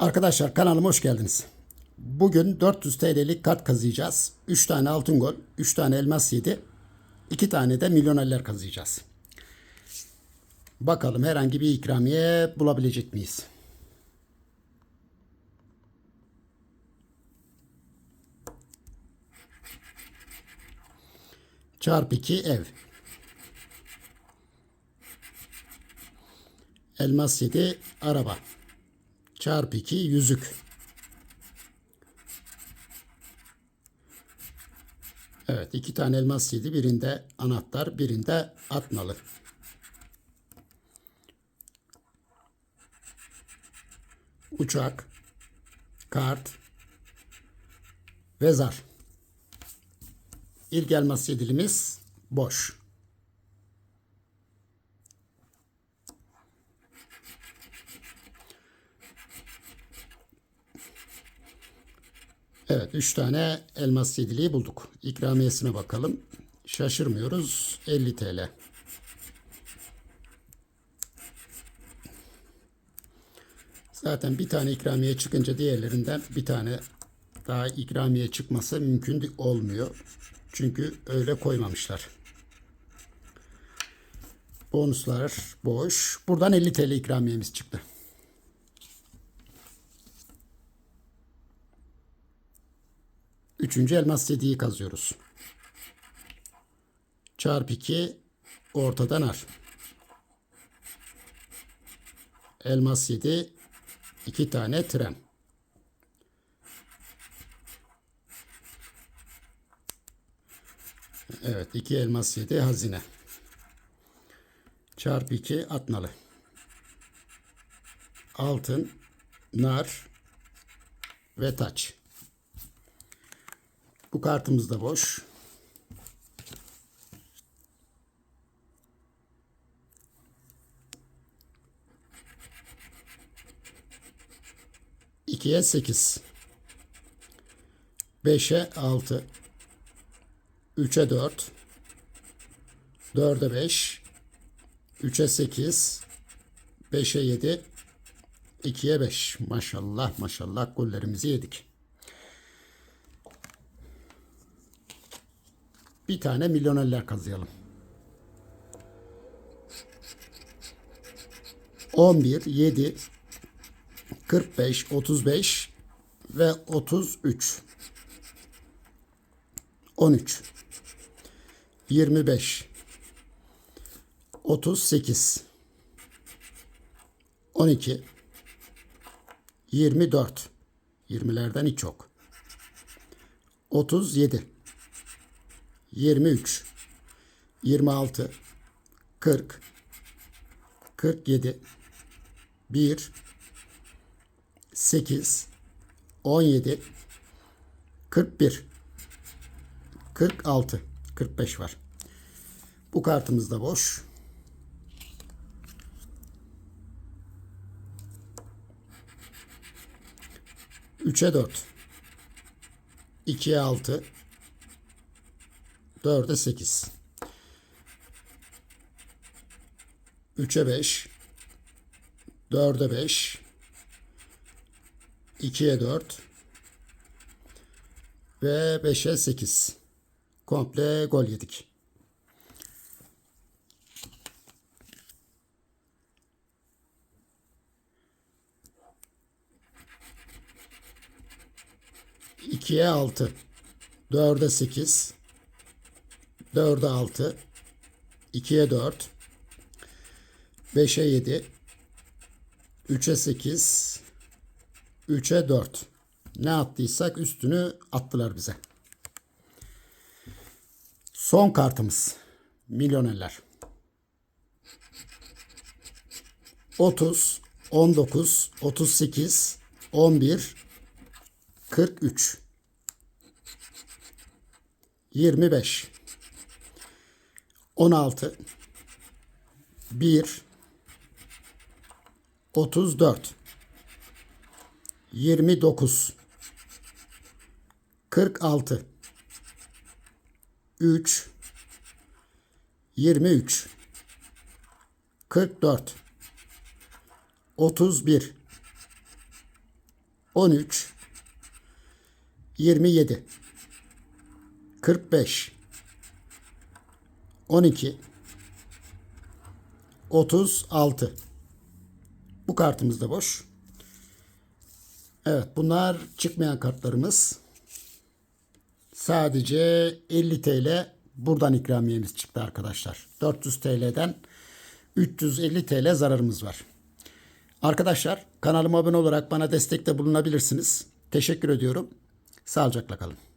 Arkadaşlar kanalıma hoş geldiniz. Bugün 400 TL'lik kart kazıyacağız. 3 tane altın gol, 3 tane elmas 7, 2 tane de milyonerler kazıyacağız. Bakalım herhangi bir ikramiye bulabilecek miyiz? Çarpı 2 ev. Elmas 7 araba. Çarpı 2 yüzük. Evet iki tane elmas yedi. Birinde anahtar birinde atmalı. Uçak. Kart. Ve zar. İlk elmas yedilimiz boş. Evet 3 tane elmas yediliği bulduk. İkramiyesine bakalım. Şaşırmıyoruz. 50 TL. Zaten bir tane ikramiye çıkınca diğerlerinden bir tane daha ikramiye çıkması mümkün olmuyor. Çünkü öyle koymamışlar. Bonuslar boş. Buradan 50 TL ikramiyemiz çıktı. Üçüncü elmas yediği kazıyoruz. Çarpı 2 ortadan ar. Elmas 7 iki tane tren. Evet iki elmas 7 hazine. Çarpı 2 atnalı. Altın, nar ve taç. Bu kartımız da boş. İkiye sekiz. Beşe altı. Üçe dört. Dörde beş. Üçe sekiz. Beşe yedi. ikiye beş. Maşallah maşallah gollerimizi yedik. Bir tane milyonerler kazıyalım. 11, 7, 45, 35 ve 33. 13. 25. 38. 12. 24. 20'lerden hiç yok. 37. 23 26 40 47 1 8 17 41 46 45 var. Bu kartımız da boş. Üçe dört. İkiye altı. 4'e 8. 3'e 5. 4'e 5. 2'ye 4. Ve 5'e 8. Komple gol yedik. İkiye altı. Dörde sekiz. 4'e 6, 2'ye 4, 5'e 7, 3'e 8, 3'e 4. Ne attıysak üstünü attılar bize. Son kartımız. Milyonerler. 30, 19, 38, 11, 43, 25, 16 1 34 29 46 3 23 44 31 13 27 45 12 36 Bu kartımız da boş. Evet bunlar çıkmayan kartlarımız. Sadece 50 TL buradan ikramiyemiz çıktı arkadaşlar. 400 TL'den 350 TL zararımız var. Arkadaşlar kanalıma abone olarak bana destekte bulunabilirsiniz. Teşekkür ediyorum. Sağlıcakla kalın.